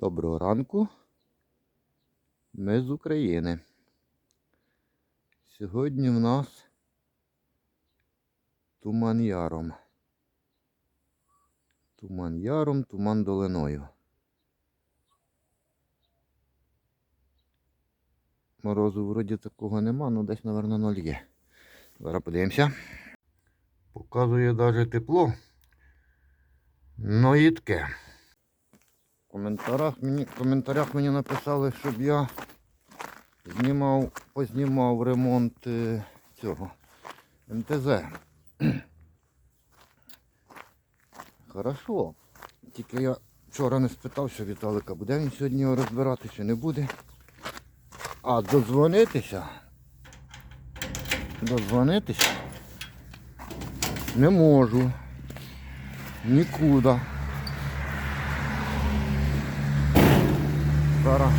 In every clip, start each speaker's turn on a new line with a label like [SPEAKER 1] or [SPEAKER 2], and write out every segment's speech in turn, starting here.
[SPEAKER 1] Доброго ранку. Ми з України. Сьогодні в нас туман яром. Туман яром, туман долиною. Морозу вроді такого нема, ну десь, мабуть, ноль є. Зараз подивимося. Показує навіть тепло. Ну і таке. Коментарях мені, в коментарях мені написали, щоб я знімав, познімав ремонт е, цього МТЗ. Хорошо. Тільки я вчора не спитався Віталика, буде він сьогодні його розбирати чи не буде. А додзвонитися. Додзвонитися не можу. Нікуди. Зараз.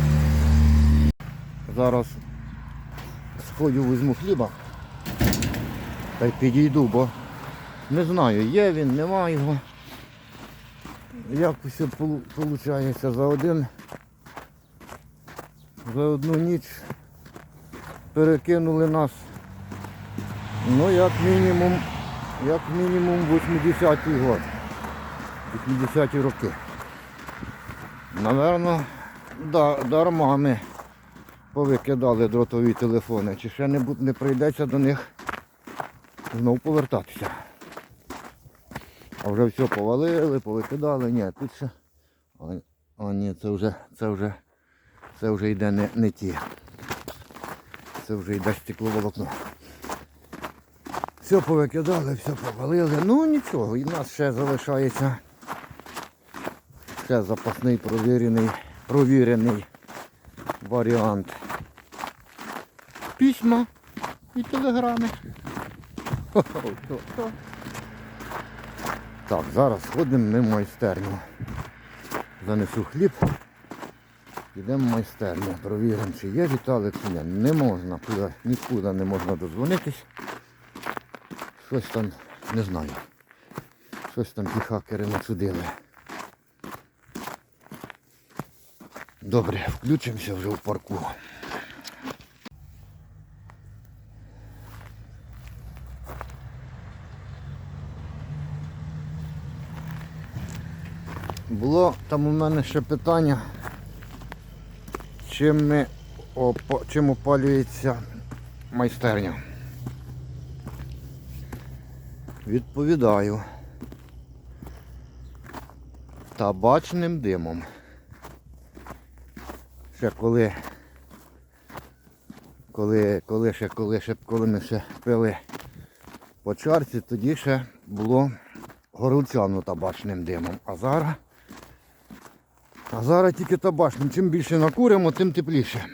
[SPEAKER 1] Зараз сходю візьму хліба. Та й підійду, бо не знаю, є він, нема його. Як усе виходить за один. За одну ніч перекинули нас. Ну, як мінімум, як мінімум 80-й год. 80-ті роки. Наверно, дарма ми повикидали дротові телефони. Чи ще не, не прийдеться до них знов повертатися. А вже все повалили, повикидали. Ні, тут ще. А ні, це вже, це вже, це вже йде не, не ті. Це вже йде стекловолокно. Все повикидали, все повалили. Ну нічого, і в нас ще залишається ще запасний провірений, провірений варіант. Письма і телеграми. Так, зараз ходимо ми в майстерню. Занесу хліб. Підемо в майстерню. Провіримо, чи є Віталик, чи ні. Не можна, куди, нікуди не можна дозвонитись. Щось там, не знаю. Щось там ті хакери начудили. Добре, включимося вже в парку. Було там у мене ще питання, чим, ми, опа- чим опалюється майстерня. Відповідаю. Табачним димом. Ще коли, коли, коли ще, коли ще, коли ми ще пили по чарці, тоді ще було горілцяно табачним димом. А зараз, а зараз тільки табачним. Чим більше накуримо, тим тепліше.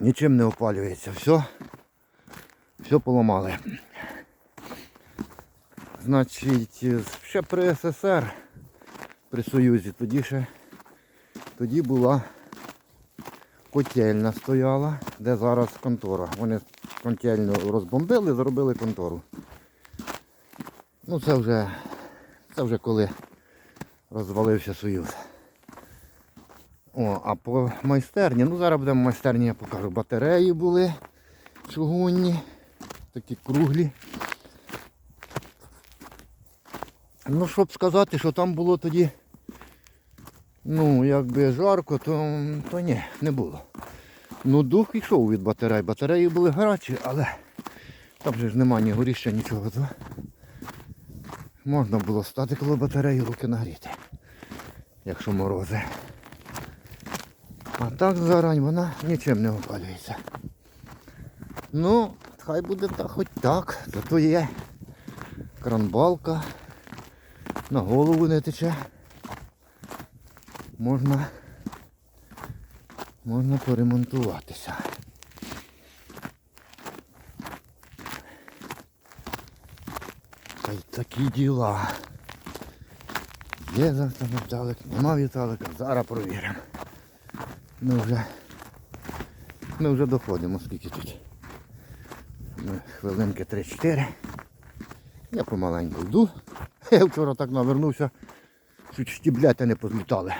[SPEAKER 1] Нічим не опалюється. Все, все поламали. Значить, ще при СССР, при Союзі, тоді ще тоді була котельня стояла, де зараз контора. Вони котельню розбомбили, зробили контору. Ну це вже, це вже коли розвалився Союз. О, а по майстерні, ну зараз будемо майстерні, я покажу. Батареї були чугунні, такі круглі. Ну, щоб сказати, що там було тоді, ну, якби жарко, то, то ні, не було. Ну, дух йшов від батарей. Батареї були гарячі, але там же ж нема ні горіща, нічого. То можна було стати коло батареї руки нагріти, якщо морози. А так зарань вона нічим не опалюється. Ну, хай буде так, хоч так, зато є кранбалка на голову не тече. Можна, можна поремонтуватися. Та й такі діла. Є завтра Віталик, нема Віталика, зараз провіримо. Ми вже, ми вже доходимо, скільки тут. Хвилинки 3-4. Я помаленьку йду. Я вчора так навернувся, чуть стіблята не позлітали.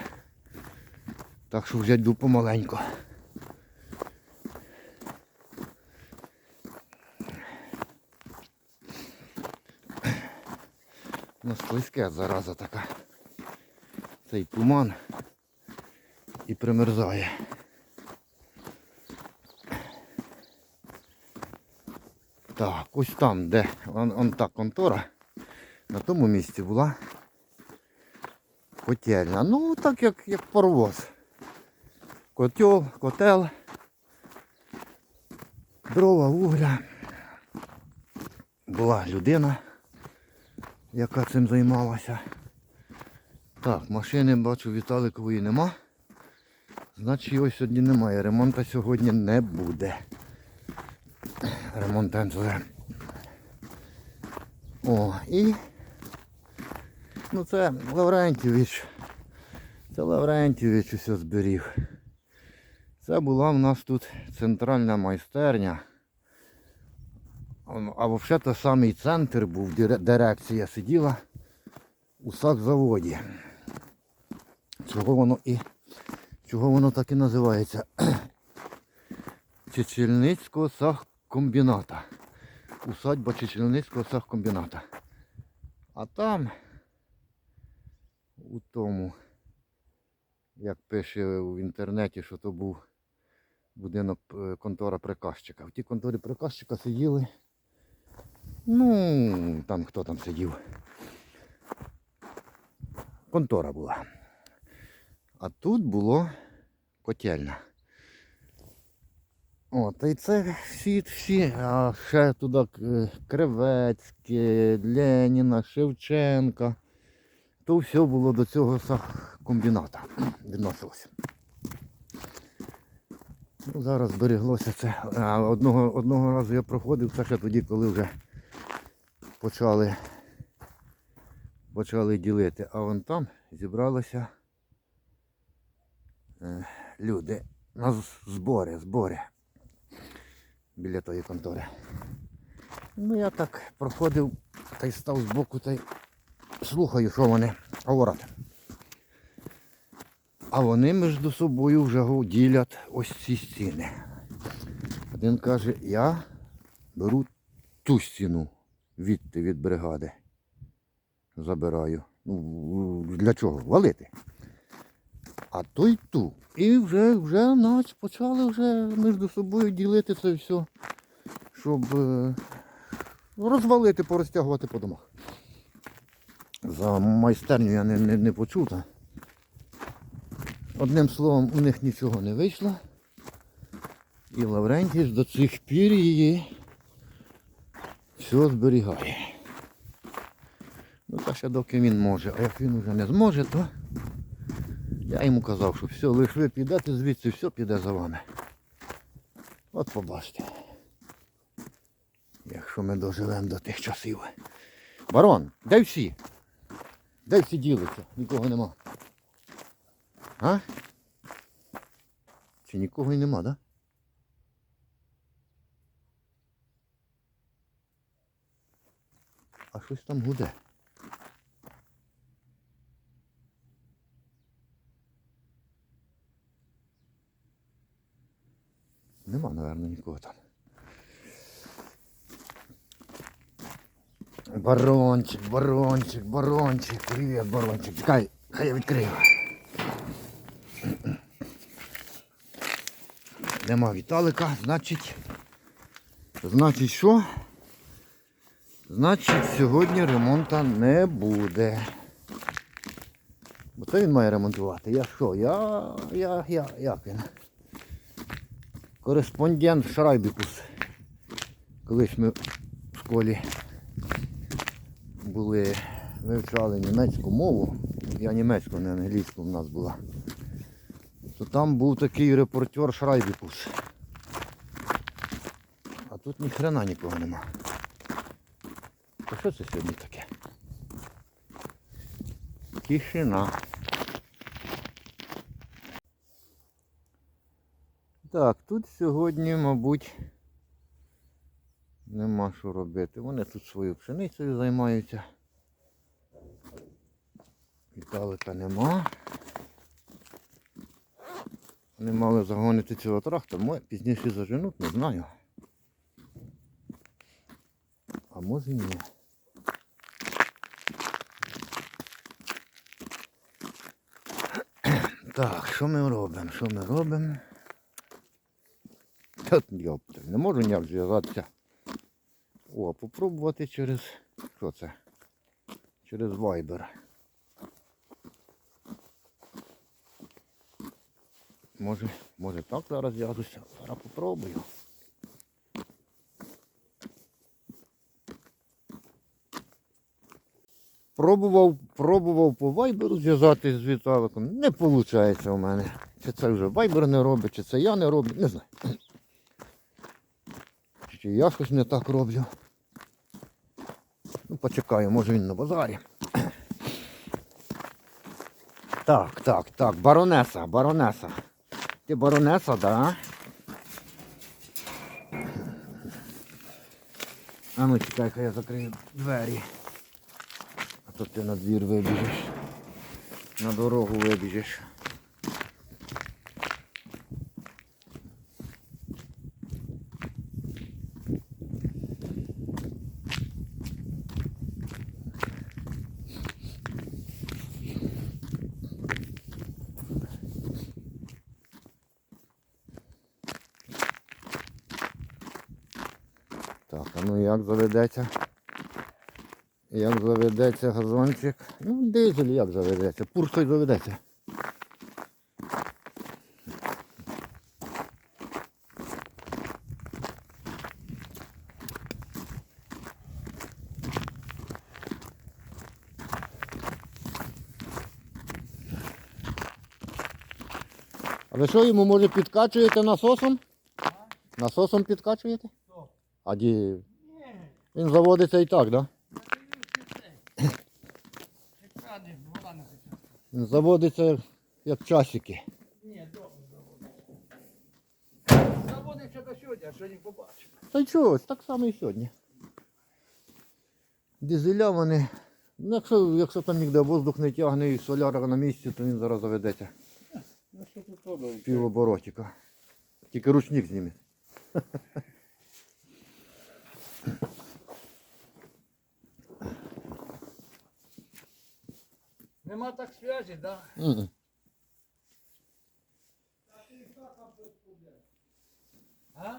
[SPEAKER 1] Так що вже йду помаленьку. Ну, слизьке зараза така. Цей туман і примерзає. Так, ось там, де он, он та контора, на тому місці була котельня. Ну, так як, як паровоз. Котел, котел, дрова, вугля. Була людина, яка цим займалася. Так, машини бачу Віталикової нема. Значить його сьогодні немає. Ремонту сьогодні не буде. Ремонт НЗ. О, і ну це Лаврентівич. Це Лаврентівич усе зберіг. Це була в нас тут центральна майстерня. А- взагалі то самий центр був, дирекція сиділа у сакзаводі. Чого воно і чого воно так і називається? Чечельницького сахкомбіната. Усадьба Чечельницького сахкомбіната. А там, у тому, як пише в інтернеті, що то був будинок е, контора приказчика. В тій конторі приказчика сиділи. Ну, там хто там сидів. Контора була. А тут було котельня. О, та й це всі, всі, а ще туди е, Кривецьке, Леніна, Шевченка. То все було до цього комбіната відносилося. Зараз збереглося це. Одного, одного разу я проходив, це ще тоді, коли вже почали, почали ділити. А вон там зібралися е, люди на збори, збори біля тої контори. Ну я так проходив та й став збоку та й слухаю, що вони говорять. А вони між собою вже ділять ось ці стіни. Один каже, я беру ту стіну відти від бригади. Забираю. Ну, для чого? Валити. А той ту. І вже, вже нач почали вже між собою ділити це все, щоб е, розвалити, порозтягувати по домах. За майстерню я не, не, не почув. Одним словом, у них нічого не вийшло. І Лаврентій до цих пір її все зберігає. Ну та ще доки він може, а як він вже не зможе, то я йому казав, що все, лиш ви підете звідси, все піде за вами. От побачите. Якщо ми доживемо до тих часів. Барон, де всі? Де всі ділиться? Нікого нема. А? Чи нікого й нема, да? А щось там гуде. Нема, напевно, нікого там. Барончик, барончик, барончик. Привіт, барончик. Чекай, хай я відкрию. Нема Віталика, значить. Значить що? Значить сьогодні ремонту не буде. Бо це він має ремонтувати. Я що? Я. я. я. як він? Кореспондент Шрайбікус. Колись ми в школі були, вивчали німецьку мову. Я німецьку, не англійську в нас була. То там був такий репортер Шрайбікус. А тут ні хрена нікого нема. То що це сьогодні таке? Тишина. Так, тут сьогодні, мабуть, нема що робити. Вони тут свою пшеницею займаються. Віталика нема. Вони мали загонити цього трактор, може пізніше заженуть, не знаю. А може ні. Так, що ми робимо? Що ми робимо? Та, не можу ніяк зв'язатися. О, попробувати через. Що це? Через Viber. Може, може так зараз зв'яжуся. Зараз попробую. Пробував, пробував по вайберу зв'язатись з Віталиком. Не виходить у мене. Чи це вже вайбер не робить, чи це я не роблю, не знаю. Чи я щось не так роблю. Ну, почекаю, може він на базарі. Так, так, так, баронеса, баронеса. Ти баронеса, да? А ну чекай, хай я закрию двері. А то ти на двір вибіжеш. На дорогу вибіжиш. Так, а ну як заведеться? Як заведеться газончик? Ну, дизель як заведеться. Пурсой заведеться. А ви що йому може підкачуєте насосом? Насосом підкачуєте? А ді... Він заводиться і так, да? Він заводиться як часики.
[SPEAKER 2] Ні, добре заводиться. Заводиться до сьогодні, а сьогодні побачимо.
[SPEAKER 1] Та й чогось, так само і сьогодні. Дизеля вони. Ну, якщо, якщо там ніде воздух не тягне і соляра на місці, то він зараз заведеться
[SPEAKER 2] Ну що тут робимо?
[SPEAKER 1] півоборотика. Тільки ручник зніме.
[SPEAKER 2] Нема так связі, да?
[SPEAKER 1] Мгм.
[SPEAKER 2] А?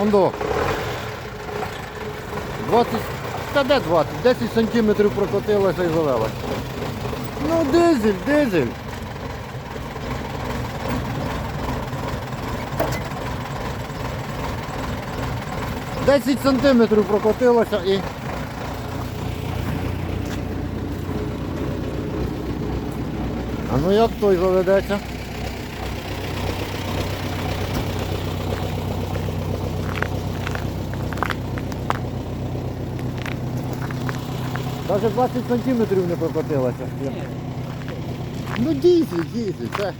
[SPEAKER 1] Ондо. 20. Та де 20? 10 сантиметрів прокотилося і завелося. Ну дизель, дизель. Десять сантиметрів прокотилося і. А ну як той заведеться? Навіть 20 сантиметрів не прокотилося. Ну дійсно, дійсно. Це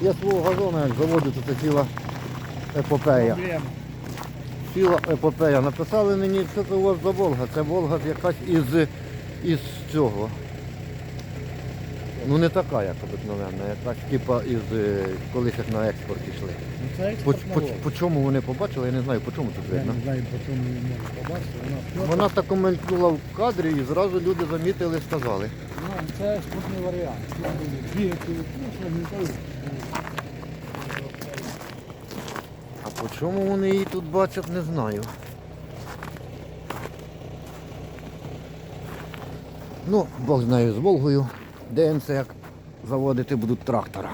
[SPEAKER 1] я свого газону як заводу, то це ціла епопея. Ціла епопея. Написали мені, що це у вас за Волга. Це Волга якась із, із цього. Ну не така, як обикновенна, якась типа із е, колись як на експорт йшли.
[SPEAKER 2] Ну це
[SPEAKER 1] По,
[SPEAKER 2] експортна
[SPEAKER 1] по, по чому вони побачили, я не знаю, по чому тут
[SPEAKER 2] Я
[SPEAKER 1] видно.
[SPEAKER 2] не знаю, по чому її можна побачити. Вона
[SPEAKER 1] Вона так коментувала в кадрі і зразу люди замітили, сказали.
[SPEAKER 2] Ну, це експортний варіант. Двигатель, ну, що не.
[SPEAKER 1] А по чому вони її тут бачать, не знаю. Ну, Бог знає з Волгою. Дивимося, як заводити будуть трактора.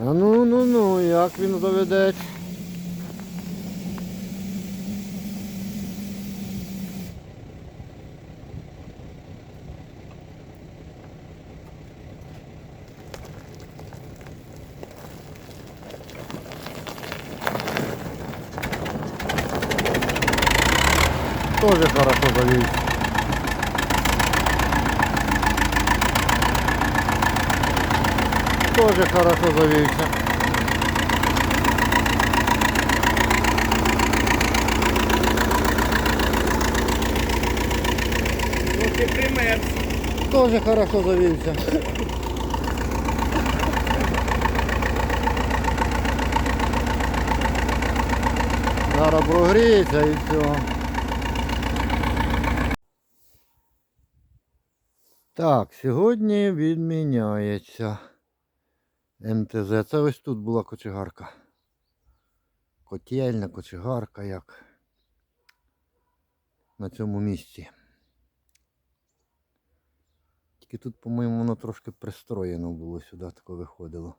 [SPEAKER 1] А ну ну ну, як він заведе? Тоже хорошо завівся. Тоже хорошо завівся.
[SPEAKER 2] Трохи.
[SPEAKER 1] Тоже хорошо завівся. Зараз прогріється і все. Так, сьогодні відміняється МТЗ. Це ось тут була кочегарка. Котельна, кочегарка як на цьому місці. Тільки тут, по-моєму, воно трошки пристроєно було сюди, тако виходило.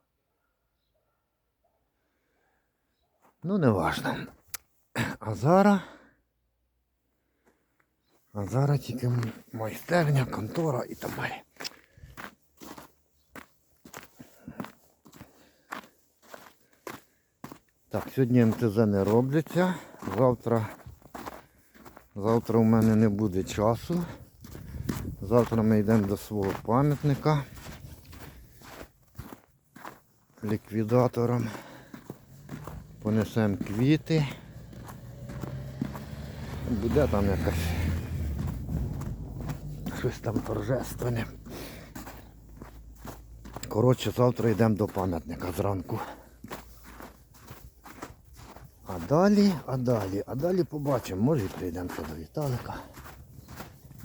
[SPEAKER 1] Ну, не важно. А зараз. А зараз тільки майстерня, контора і так далі. Так, сьогодні МТЗ не робляться. Завтра. Завтра у мене не буде часу. Завтра ми йдемо до свого пам'ятника ліквідатором. Понесемо квіти. Буде там якась щось там торжественне. Коротше, завтра йдемо до пам'ятника зранку. Далі, а далі, а далі побачимо. Може прийдемо до Віталика.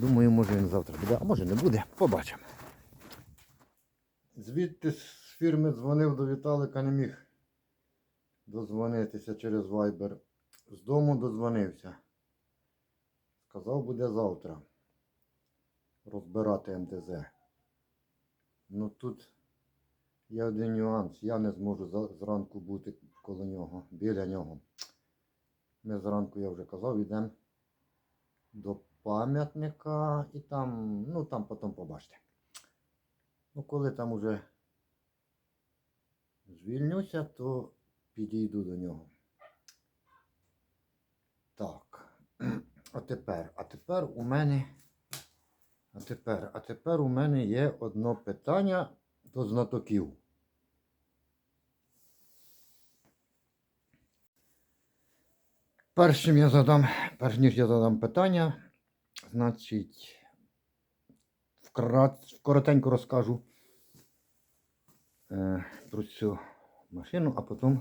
[SPEAKER 1] Думаю, може він завтра буде, а може не буде. Побачимо. Звідти з фірми дзвонив до Віталика, не міг дозвонитися через Viber. З дому дозвонився. Сказав, буде завтра розбирати МТЗ. Ну тут є один нюанс. Я не зможу зранку бути коло нього, біля нього. Ми зранку, я вже казав, йдемо до пам'ятника і там, ну там потім побачите. Ну, коли там уже звільнюся, то підійду до нього. Так. А тепер, а тепер у мене. А тепер, а тепер у мене є одно питання до знатоків. Перш чим я задам, перш ніж я задам питання, значить, вкрат, коротенько розкажу е, про цю машину, а потім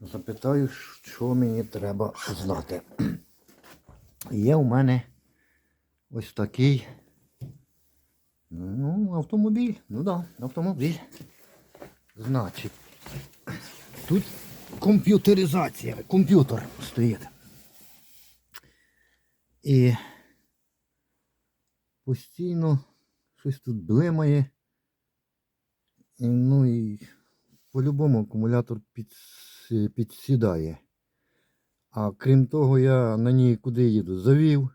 [SPEAKER 1] запитаю, що мені треба знати. Є у мене ось такий ну, автомобіль. Ну так, да, автомобіль. Значить, тут комп'ютеризація, комп'ютер стоїть. І постійно щось тут блимає. І, ну і по-любому акумулятор підс- підсідає. А крім того, я на ній куди їду? Завів.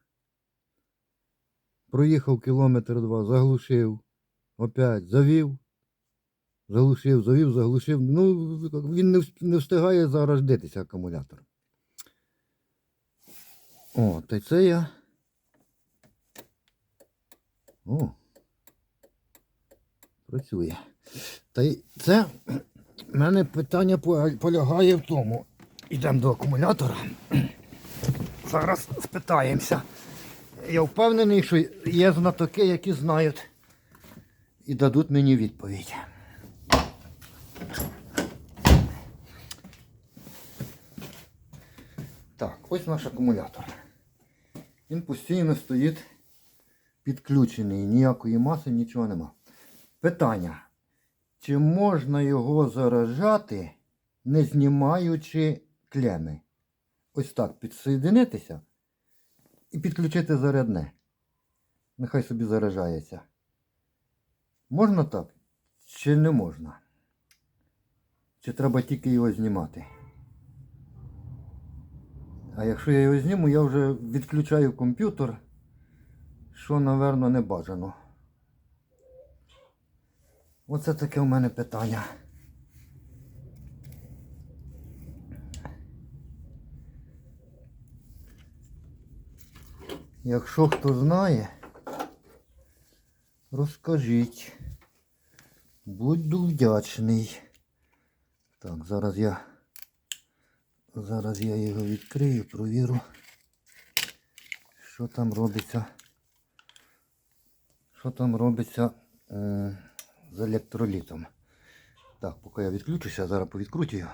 [SPEAKER 1] Проїхав кілометр два, заглушив. Опять завів. Заглушив, завів, заглушив. Ну, він не не встигає зарождитися акумулятор. О, та це я. О. Працює. Та й це в мене питання полягає в тому. Йдемо до акумулятора. Зараз спитаємося. Я впевнений, що є знатоки, які знають і дадуть мені відповідь. Так, ось наш акумулятор. Він постійно стоїть підключений, ніякої маси, нічого нема. Питання. Чи можна його заражати, не знімаючи клеми? Ось так підсоєдинитися і підключити зарядне. Нехай собі заражається. Можна так? Чи не можна? Чи треба тільки його знімати? А якщо я його зніму, я вже відключаю комп'ютер, що, напевно, не бажано. Оце таке у мене питання. Якщо хто знає, розкажіть. Буду вдячний. Так, зараз я зараз я його відкрию, провірю, що там робиться. Що там робиться е, з електролітом. Так, поки я відключуся, зараз повідкрутюю.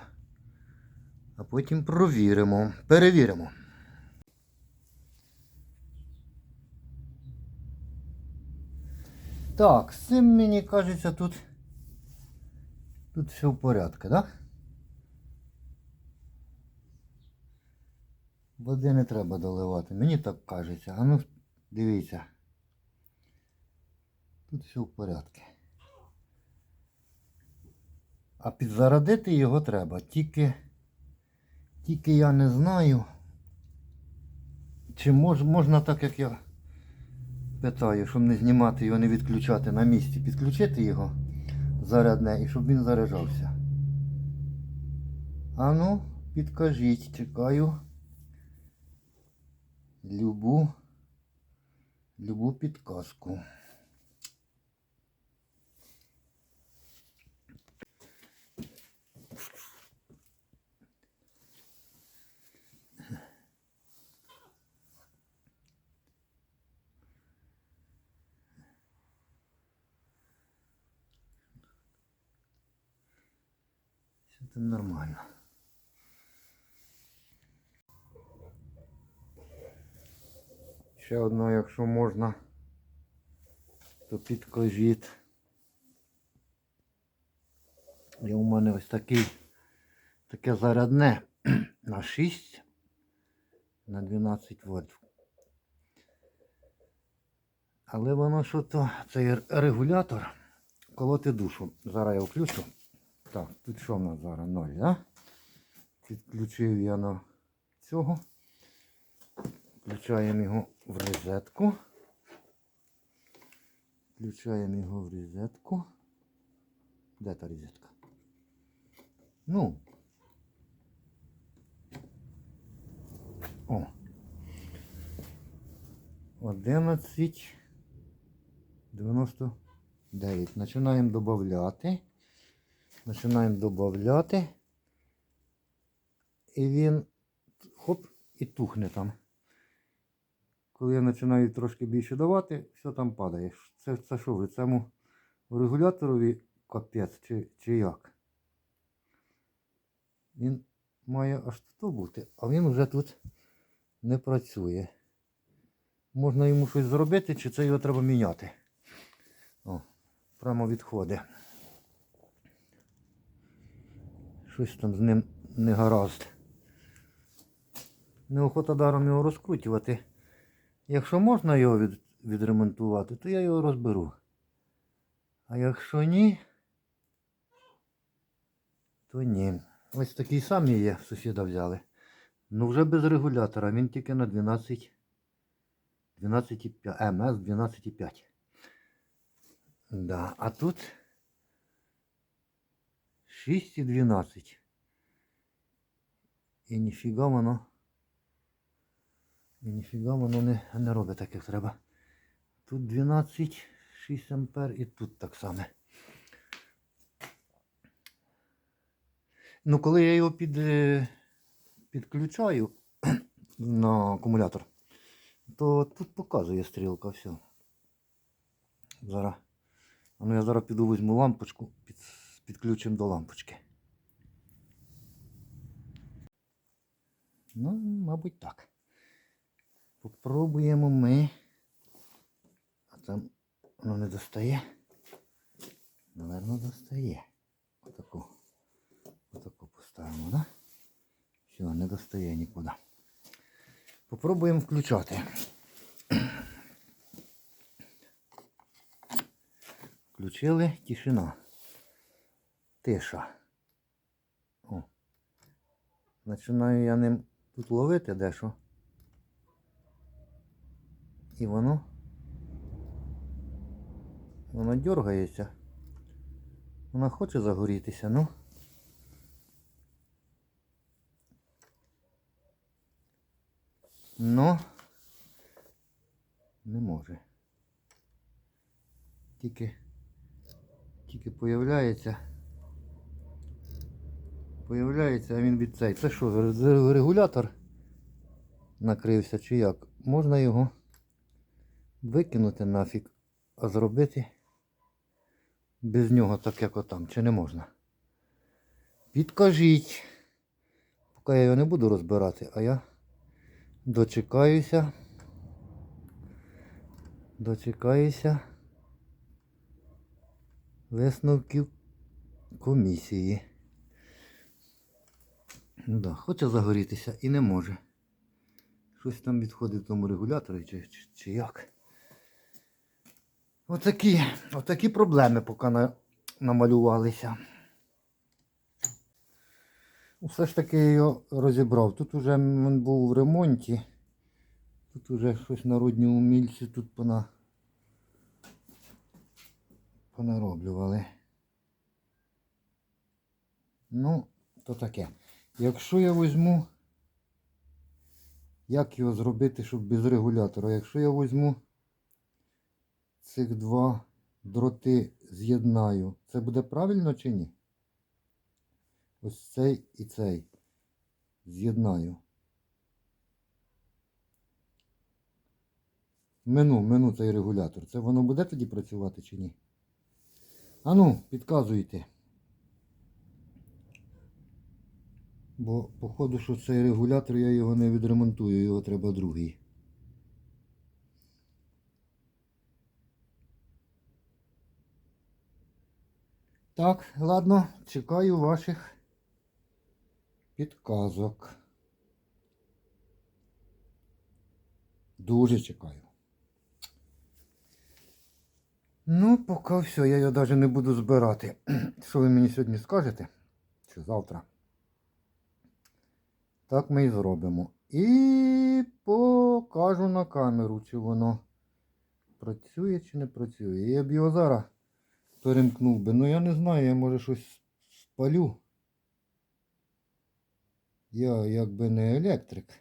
[SPEAKER 1] А потім провіримо, перевіримо. Так, з цим мені кажеться тут. Тут все в порядку, так? Води не треба доливати. Мені так кажеться. А ну, дивіться. Тут все в порядку. А підзарадити його треба. Тільки, тільки я не знаю, чи мож, можна так, як я питаю, щоб не знімати його, не відключати на місці, підключити його зарядне і щоб він заряджався. А ну, підкажіть, чекаю. Любу, любу підказку. Все там нормально. Ще одна, якщо можна, то підкажіть. І у мене ось такий, таке зарядне на 6 на 12 вольт. Але воно що то, цей регулятор колоти душу. Зараз я включу. Так, тут що в нас зараз 0, да? Підключив я на цього. Включаємо його в розетку. Включаємо його в розетку. Де та розетка? Ну. О. 11. 99. Починаємо додати. Починаємо додати. І він хоп і тухне там. Коли я починаю трошки більше давати, все там падає. Це, це що ви? Цьому регуляторові капець чи, чи як? Він має аж тут бути, а він вже тут не працює. Можна йому щось зробити, чи це його треба міняти. О, прямо відходить. Щось там з ним не гаразд. Неохота даром його розкрутювати. Якщо можна його від, відремонтувати, то я його розберу. А якщо ні, то ні. Ось такий самий є, сусіда взяли. Ну вже без регулятора, він тільки на 12, 12,5, МС 12,5. Да, а тут 6 і 12. І ніфіга воно. І ніфіга воно не, не робить так, як треба. Тут 12, 6 ампер і тут так само. Ну, коли я його під, е, підключаю на акумулятор, то тут показує стрілка все. Зараз. Ну я зараз піду візьму лампочку, під, підключимо до лампочки. Ну, мабуть, так. Попробуємо ми. А там воно не достає. Наверно, достає. Отаку. Отаку поставимо, да? Все, не достає нікуди. Попробуємо включати. Включили тишина. Тиша. О. Починаю я ним тут ловити дещо. І воно. Воно дергається. Вона хоче загорітися, ну. Ну. Не може. Тільки, тільки появляється. Появляється, а він від цей. Це що, регулятор накрився чи як? Можна його викинути нафіг, а зробити без нього так як отам, чи не можна? Підкажіть. Поки я його не буду розбирати, а я дочекаюся. Дочекаюся висновків комісії. Ну да, хоче загорітися і не може. Щось там відходить в тому регуляторі чи, чи, чи як. Отакі, отакі проблеми поки на, намалювалися. Все ж таки я його розібрав. Тут уже він був в ремонті. Тут уже щось народні умільці тут пона... понароблювали. Ну, то таке. Якщо я візьму, як його зробити, щоб без регулятора? Якщо я візьму цих два дроти з'єднаю, це буде правильно чи ні? Ось цей і цей. З'єднаю. Мену, мену цей регулятор. Це воно буде тоді працювати чи ні? Ану, підказуйте. Бо, походу, що цей регулятор я його не відремонтую, його треба другий. Так, ладно, чекаю ваших підказок. Дуже чекаю. Ну, поки все, я його навіть не буду збирати. Що ви мені сьогодні скажете? Чи завтра? Так ми і зробимо. І покажу на камеру, чи воно працює чи не працює. Я б його зараз перемкнув би. Ну я не знаю, я може щось спалю. Я якби не електрик.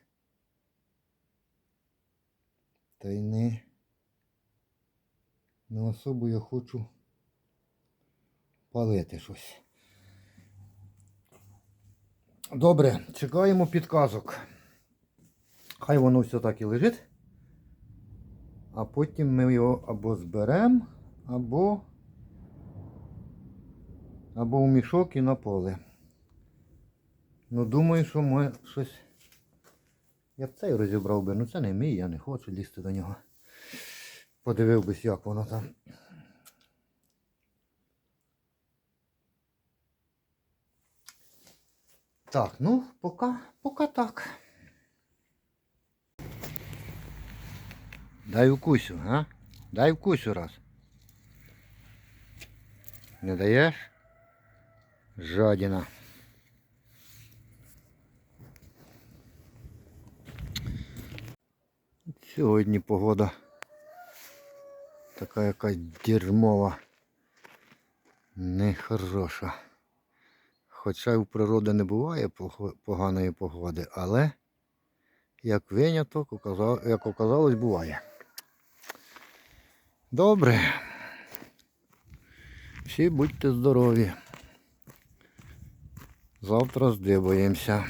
[SPEAKER 1] Та й не, не особо я хочу палити щось. Добре, чекаємо підказок. Хай воно все так і лежить. А потім ми його або зберемо, або або в мішок і на поле. Ну, думаю, що ми щось. Я б цей розібрав би, ну це не мій, я не хочу лізти до нього. Подивив бись, як воно там. Так, ну, пока, пока так. Дай укусю, а? Дай укусю раз. Не даєш? Жадіна. Сьогодні погода така якась дерьмова. Нехороша. Хоча й у природи не буває поганої погоди, але як виняток, як оказалось, буває. Добре. Всі будьте здорові. Завтра здивуємося.